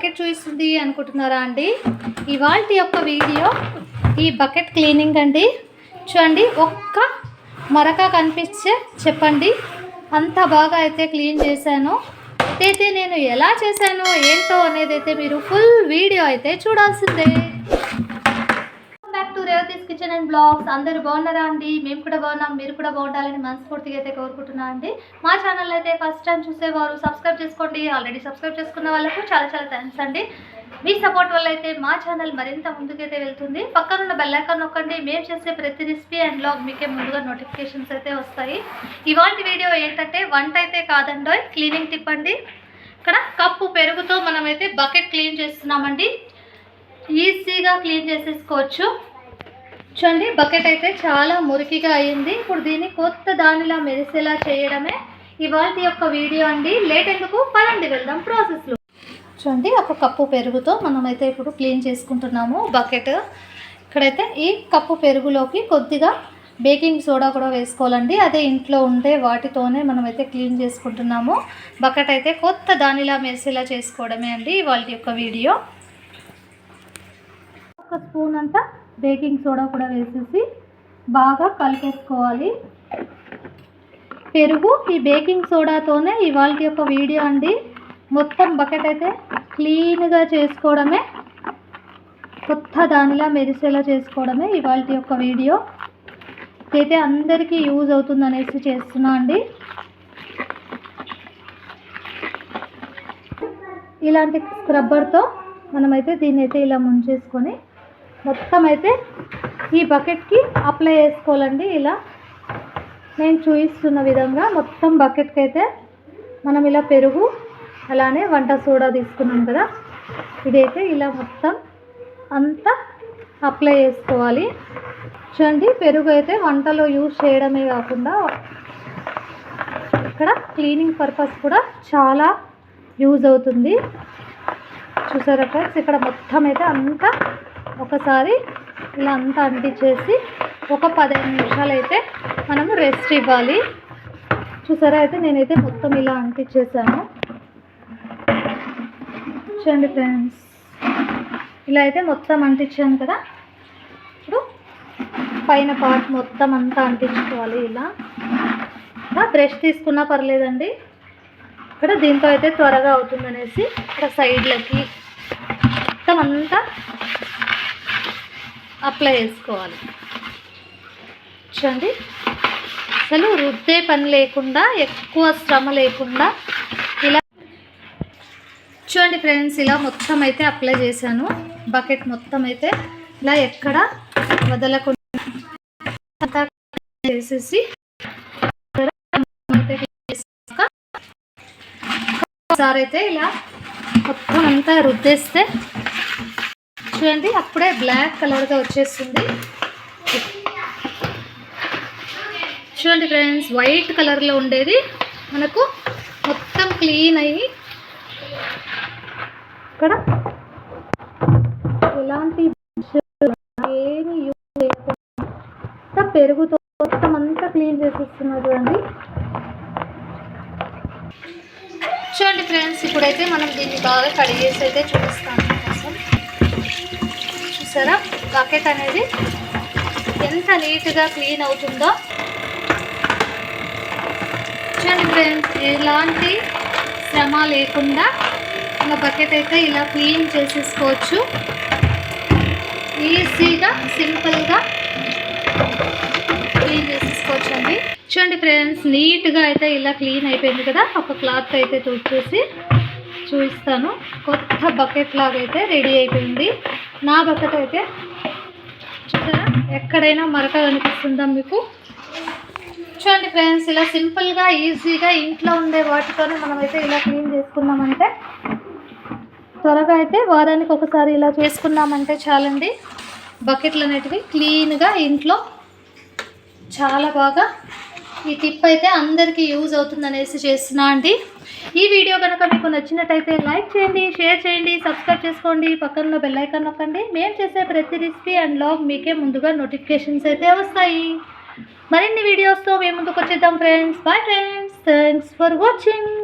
Bucket చూపిస్తుంది అనుకుంటున్నారా అండి? ఇవాళ యొక్క వీడియో ఈ బకెట్ క్లీనింగ్ అండి. చూడండి ఒక్క మరక కనిపిస్తే చెప్పండి. అంత బాగా అయితే క్లీన్ చేశాను. అయితే నేను ఎలా చేశానో ఏంటో అనేది అయితే మీరు ఫుల్ వీడియో అయితే చూడాల్సిందే. అండ్ బ్లాగ్స్ అందరూ బాగున్నారా అండి? మేము కూడా బాగున్నాం మీరు కూడా బాగుండాలని మనస్ఫూర్తిగా అయితే కోరుకుంటున్నాం అండి. మా ఛానల్ అయితే ఫస్ట్ టైం చూసేవారు సబ్స్క్రైబ్ చేసుకోండి. ఆల్రెడీ సబ్స్క్రైబ్ చేసుకున్న వాళ్ళకు చాలా చాలా థ్యాంక్స్ అండి. మీ సపోర్ట్ వల్ల అయితే మా ఛానల్ మరింత ముందుకైతే వెళ్తుంది. పక్కన ఉన్న నొక్కండి. మేము చేసే ప్రతి రెసిపీ అండ్ బ్లాగ్ మీకే ముందుగా నోటిఫికేషన్స్ అయితే వస్తాయి. ఇవాళ వీడియో ఏంటంటే వంట అయితే కాదండో. క్లీనింగ్ టిప్ అండి. ఇక్కడ కప్పు పెరుగుతో మనమైతే బకెట్ క్లీన్ చేస్తున్నామండి. ఈజీగా క్లీన్ చేసేసుకోవచ్చు. చూడండి బకెట్ అయితే చాలా మురికిగా అయింది. ఇప్పుడు దీన్ని కొత్త దానిలా మెరిసేలా చేయడమే ఇవాళ యొక్క వీడియో అండి. లేట్ ఎందుకు? పదండి వెళ్దాం ప్రాసెస్లో చూడండి ఒక కప్పు పెరుగుతో మనమైతే ఇప్పుడు క్లీన్ చేసుకుంటున్నాము బకెట్ ఇక్కడైతే ఈ కప్పు పెరుగులోకి కొద్దిగా బేకింగ్ సోడా కూడా వేసుకోవాలండి. అదే ఇంట్లో ఉండే వాటితోనే మనమైతే క్లీన్ చేసుకుంటున్నాము. బకెట్ అయితే కొత్త దానిలా మెరిసేలా చేసుకోవడమే అండి ఇవాళ యొక్క వీడియో. ఒక స్పూన్ అంతా బేకింగ్ సోడా కూడా వేసేసి బాగా కలిపేసుకోవాలి. పెరుగు ఈ బేకింగ్ సోడాతోనే ఇవాళ యొక్క వీడియో అండి. మొత్తం బకెట్ అయితే క్లీన్గా చేసుకోవడమే కొత్త దానిలా మెరిసేలా చేసుకోవడమే ఇవాళ యొక్క వీడియో. అయితే అందరికీ యూజ్ అవుతుంది అనేసి చేస్తున్నా అండి. ఇలాంటి స్క్రబ్బర్తో మనమైతే దీన్ని అయితే ఇలా ముంచేసుకొని మొత్తం అయితే ఈ బకెట్కి అప్లై చేసుకోవాలండి ఇలా. నేను చూపిస్తున్న విధంగా మొత్తం బకెట్కి అయితే మనం ఇలా పెరుగు అలానే వంట సోడా తీసుకున్నాం కదా. ఇదైతే ఇలా మొత్తం అంతా అప్లై చేసుకోవాలి. చూడండి పెరుగు అయితే వంటలో యూజ్ చేయడమే కాకుండా ఇక్కడ క్లీనింగ్ పర్పస్ కూడా చాలా యూజ్ అవుతుంది. చూసారా ఫ్రెండ్స్ ఇక్కడ మొత్తం అయితే అంతా ఒకసారి ఇలా అంతా అంటించేసి ఒక పదిహేను నిమిషాలు అయితే మనము రెస్ట్ ఇవ్వాలి. చూసారా? అయితే నేనైతే మొత్తం ఇలా అంటించేసాను. చూడండి ఫ్రెండ్స్. ఇలా అయితే మొత్తం అంటించాను కదా? ఇప్పుడు పైన పార్ట్ మొత్తం అంతా అంటించుకోవాలి ఇలా. ఇలా బ్రష్ తీసుకున్నా పర్లేదండి. ఇక్కడ దీంతో అయితే త్వరగా అవుతుందనేసి ఇక్కడ సైడ్లకి మొత్తం అంతా అప్లై చేసుకోవాలి. చూడండి. అసలు రుద్దే పని లేకుండా ఎక్కువ శ్రమ లేకుండా ఇలా చూడండి ఫ్రెండ్స్ ఇలా మొత్తం అయితే అప్లై చేశాను. బకెట్ మొత్తం అయితే ఇలా ఎక్కడ వదలకుండా చేసేసి ఒకసారి అయితే ఇలా మొత్తం అంతా రుద్దేస్తే చూడండి అప్పుడే బ్లాక్ కలర్గా వచ్చేస్తుంది. చూడండి ఫ్రెండ్స్ వైట్ కలర్లో ఉండేది. మనకు మొత్తం క్లీన్ అయ్యి ఇక్కడ ఎలాంటి ఏమి యూజ్ చేయకుండా పెరుగుతో మొత్తం అంతా క్లీన్ చేసేస్తున్నారు చూడండి. చూడండి ఫ్రెండ్స్ ఇప్పుడైతే మనం దీన్ని బాగా కడిగేసి అయితే చూపిస్తాము చూసారా? బకెట్ అనేది ఎంత నీట్గా క్లీన్ అవుతుందో. చూడండి ఫ్రెండ్స్ ఎలాంటి శ్రమ లేకుండా మన బకెట్ అయితే ఇలా క్లీన్ చేసేసుకోవచ్చు. ఈజీగా సింపుల్గా క్లీన్ చేసేసుకోవచ్చు అండి. చూడండి ఫ్రెండ్స్ నీట్గా అయితే ఇలా క్లీన్ అయిపోయింది కదా. ఒక క్లాత్ అయితే తుడిచేసి చూపిస్తాను. కొత్త బకెట్ లాగా అయితే రెడీ అయిపోయింది. నా బకెట్ అయితే చూసారా? ఎక్కడైనా మరక కనిపిస్తుందా మీకు? చూడండి ఫ్రెండ్స్ ఇలా సింపుల్గా ఈజీగా ఇంట్లో ఉండే వాటితోనే మనమైతే ఇలా క్లీన్ చేసుకున్నామంటే త్వరగా అయితే వారానికి ఒకసారి ఇలా చేసుకున్నామంటే చాలండి. బకెట్లు అనేటివి క్లీన్గా ఇంట్లో చాలా బాగా ఈ టిప్ అయితే అందరికీ యూజ్ అవుతుంది అనేసి చేస్తున్నా అండి. ఈ వీడియో కనుక మీకు నచ్చినట్టయితే లైక్ చేయండి షేర్ చేయండి సబ్స్క్రైబ్ చేసుకోండి. పక్కన బెల్లైకాన్ నొక్కండి. మేము చేసే ప్రతి రెసిపీ అండ్ లాగ్ మీకే ముందుగా నోటిఫికేషన్స్ అయితే వస్తాయి. మరిన్ని వీడియోస్తో మేము ముందుకు వచ్చేద్దాం friends bye friends thanks for watching